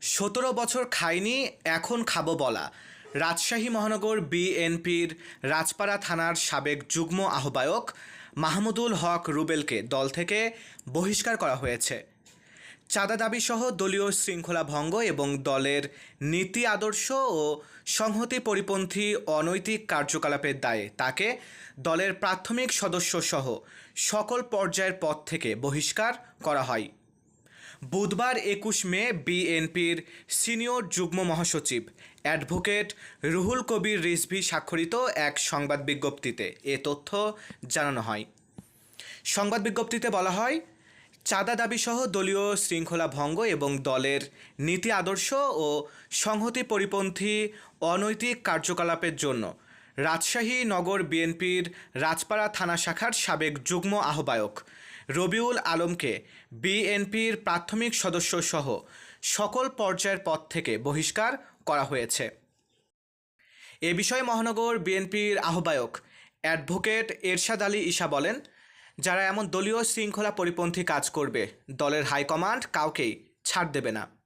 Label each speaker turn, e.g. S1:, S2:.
S1: সতেরো বছর খাইনি, এখন খাব বলা। রাজশাহী মহানগর বিএনপির রাজপাড়া থানার সাবেক যুগ্ম আহ্বায়ক মাহমুদুল হক রুবেলকে দল থেকে বহিষ্কার করা হয়েছে। চাঁদা দাবিসহ দলীয় শৃঙ্খলা ভঙ্গ এবং দলের নীতি আদর্শ ও সংহতি পরিপন্থী অনৈতিক কার্যকলাপের দায়ে তাকে দলের প্রাথমিক সদস্য সহ সকল পর্যায়ের পদ থেকে বহিষ্কার করা হয়। বুধবার একুশ মে বিএনপির সিনিয়র যুগ্ম মহাসচিব অ্যাডভোকেট রুহুল কবির রিজভি স্বাক্ষরিত এক সংবাদ বিজ্ঞপ্তিতে এ তথ্য জানানো হয়। সংবাদ বিজ্ঞপ্তিতে বলা হয়, চাঁদা দাবিসহ দলীয় শৃঙ্খলা ভঙ্গ এবং দলের নীতি আদর্শ ও সংহতি পরিপন্থী অনৈতিক কার্যকলাপের জন্য রাজশাহী নগর বিএনপির রাজপাড়া থানা শাখার সাবেক যুগ্ম আহ্বায়ক রবিউল আলমকে বিএনপির প্রাথমিক সদস্য সহ সকল পর্যায়ের পদ থেকে বহিষ্কার করা হয়েছে। এ বিষয়ে মহানগর বিএনপির আহ্বায়ক অ্যাডভোকেট এরশাদ আলী ঈশা বলেন, যারা এমন দলীয় শৃঙ্খলা পরিপন্থী কাজ করবে, দলের হাইকমান্ড কাউকেই ছাড় দেবে না।